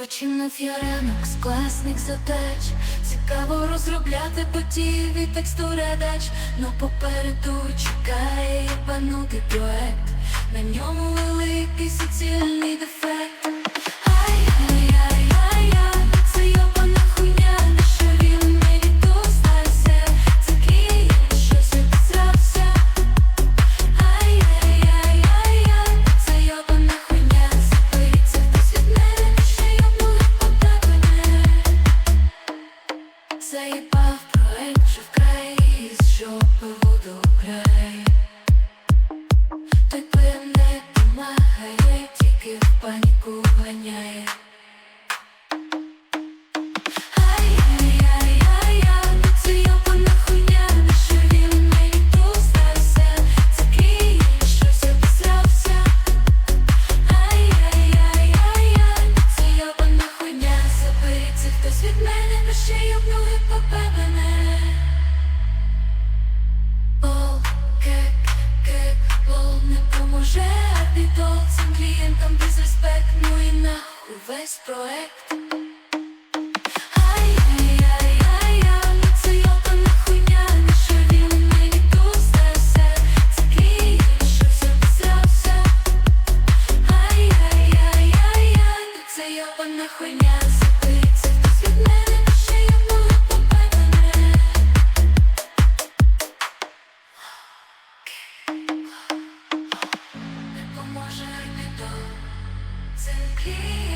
Починав я ранок з класних задач. Цікаво розробляти потіві текстури дач Но попереду чекає єбанутий проект. На ньому великий соціальний дефект Заїбав проект, вкрай Із жопи воду грає Той не помагає Тільки в паніку ганяє. Ай-яй-яй-яй-яй Це йобана хуйня На не поможе Арбітол цим клієнтам безреспект Ну і нахуй весь проект. Ай-яй-яй-яй-яй Це йобана хуйня На disappear